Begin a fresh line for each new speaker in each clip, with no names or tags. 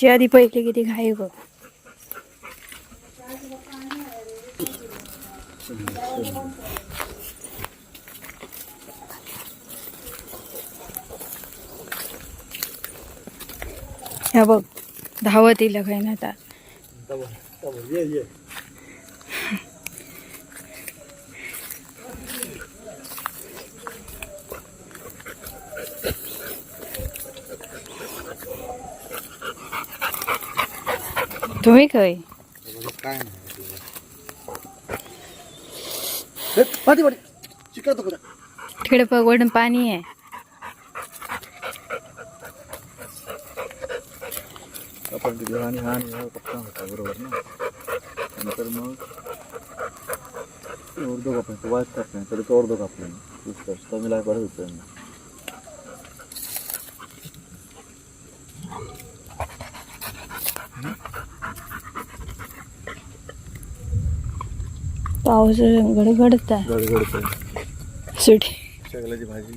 ची आधी पहिले किती घाई ग. ह्या बघ धावत येईल काही ना आता? तुम्ही खय
काय नाही पाठी पाठी. चिकट तो
तिकडे पगवडून पाणी आहे.
आपण तिथे आणि हा आणि हा पक्का होता बरोबर ना? नंतर मग अर्धो कापला तो वाच कापला तर तो अर्धो कापला. पुस्तक तो मी लाय परत होतो.
पाऊस गडगडत आहे
गडगडतो
सुटी
भाजी.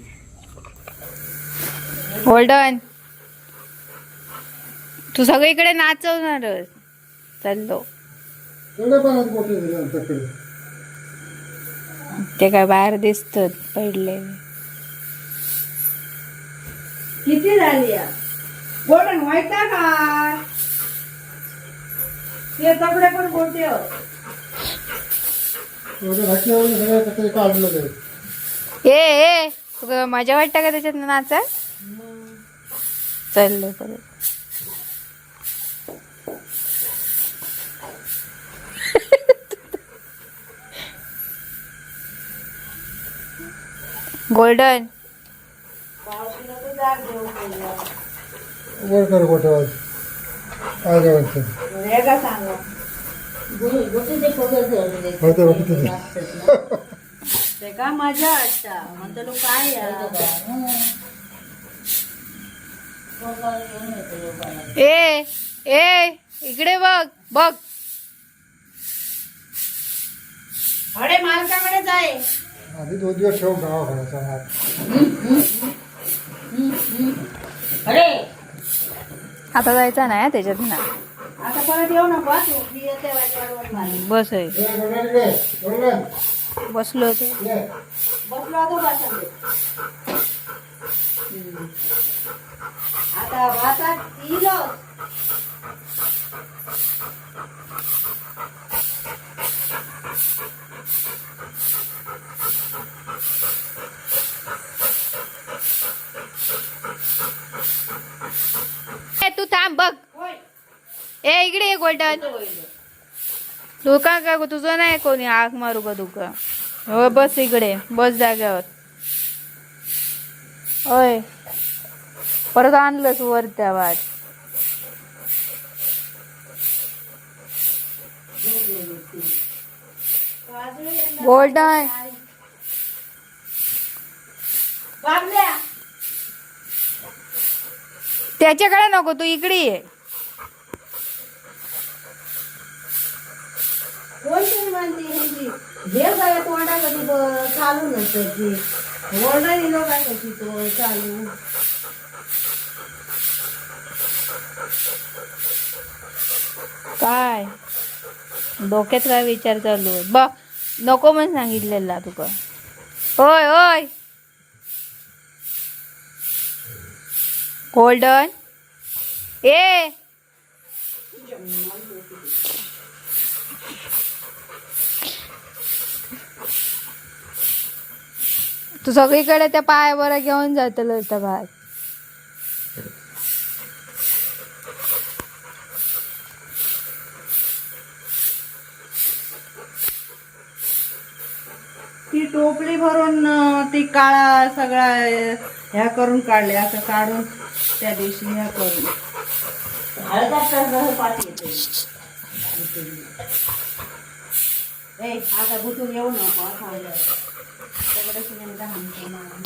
तू सगळीकडे नाचवणार चाललो. ते काय बाहेर दिसत पडले.
किती झाली व्हायचा का? ते कपडे पण गोटे
ए ए तुला मजा वाटतं का त्याच्यात नाचा चाललो परत गोल्डन.
वर कर गोठ्यावर. काय जेवायचं
हे का
बघ किती
ते का मजा वाटता म्हणतो काय
ए ए इकडे बघ बघ
अरे मालकाकडे जाय
आधी दोन दिवस ठेव गावाकडे हात
आता जायचा नाही त्याच्यात ना
आता परत येऊ नको तू
बस आहे. बसलो होतो.
आता भातात
तू थांब बघ. ए इकडे गोल्डन. तू का का तुझं नाही कोणी आग मारू का तुका हो बस इकडे बस जाग्यावर होय परत आणलंस वर त्या वाट. गोल्डन. त्याच्याकडे नको तू इकडे ये
कोणती म्हणते ह्यांची देव काय तोंडा कधी चालू नसतं ती ओरडा दिलो काय कशी तो चालू.
काय? डोक्यात काय विचार चालू आहे? बघ नको म्हणून सांगितलेला तुका. होय होय. गोल्डन. ए! तू सगळीकडे त्या पायावर घेऊन जातलो त्या भात
ती टोपली भरून ती काळा सगळा ह्या करून काढले असं काढून त्या दिवशी ह्या करून. आता गुतून येऊ नको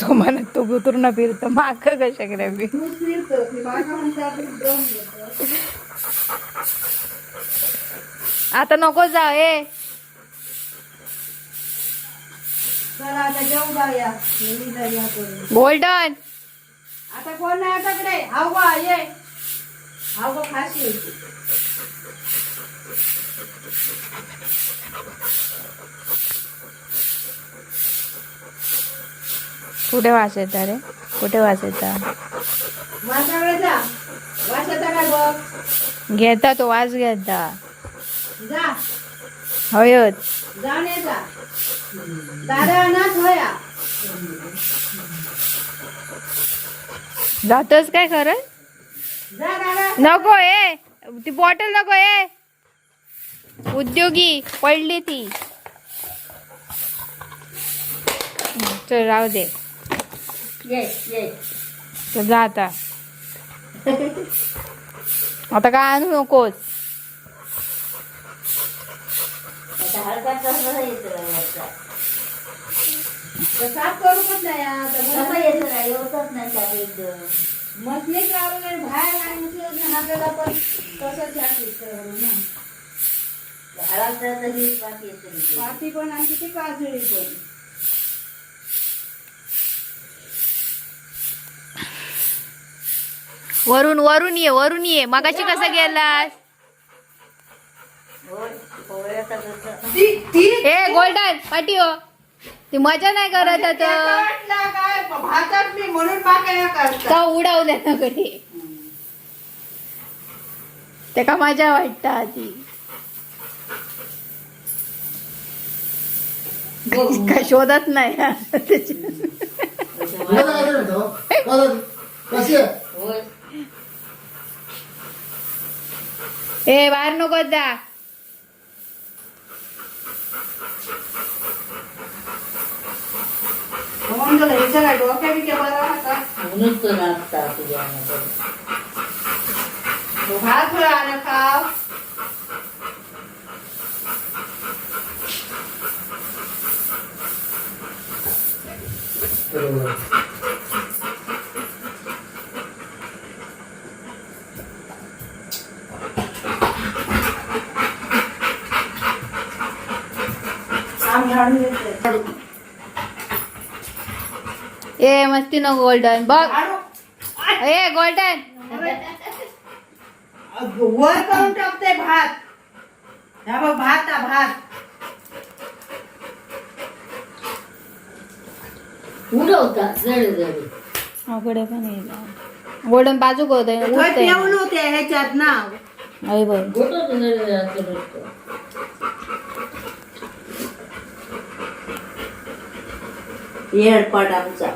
तो म्हणत तो गुतरून फिरत माग कशा
दम घेतो.
आता नको जा ए. गोल्डन.
आता कोण नाही आताकडे? हवा ये. हा बघ खाशी
कुठे वास येता रे? कुठे वास येता? घेता तो वास घेता.
जा.
हयत
जाऊन ये जा. दादा अनाथ होया.
जातच काय खरं? नको ए. ती बॉटल नको ए. उद्योगी पडली ती. चल राहू दे.
ये ये
जा आता. आता काय आणू नकोस?
साफ करू पण नाही आता. येत नाही येतच नाही साफ एकदम बाहेर आणि आपल्याला पण तसंच ना. पाती पण आणि किती काजळी पण.
वरून वरून ये वरून ये. मगाशी कसं गेलास?
ती ती?
ए गोल्डन पाठी हो. ती मजा नाही करत
त्याचा
आता.
वाटला काय भातात मी म्हणून बाकाया करता.
का उडावल्या ना कडे त्याका मजा वाटता ती काय शोधत नाही त्याची.
तुला काय करायचं होतं? काय झालं? कशी आहे
ए बाहेर नको जा
म्हणून तुला हिचं काय डोक्या बिक्या बरा होता तो भात फळ आलं खाव
बरोबर
आम्ही हाडून घेतोय
ए मस्ती नको गोल्डन बघ. ए गोल्डन
वर करून टाकते भात. हा बघ भात हा भात.
अकडे पण येईल गोल्डन बाजू
पिऊन होते ह्याच्यात ना.
अरे बघ
येडपाट आमचा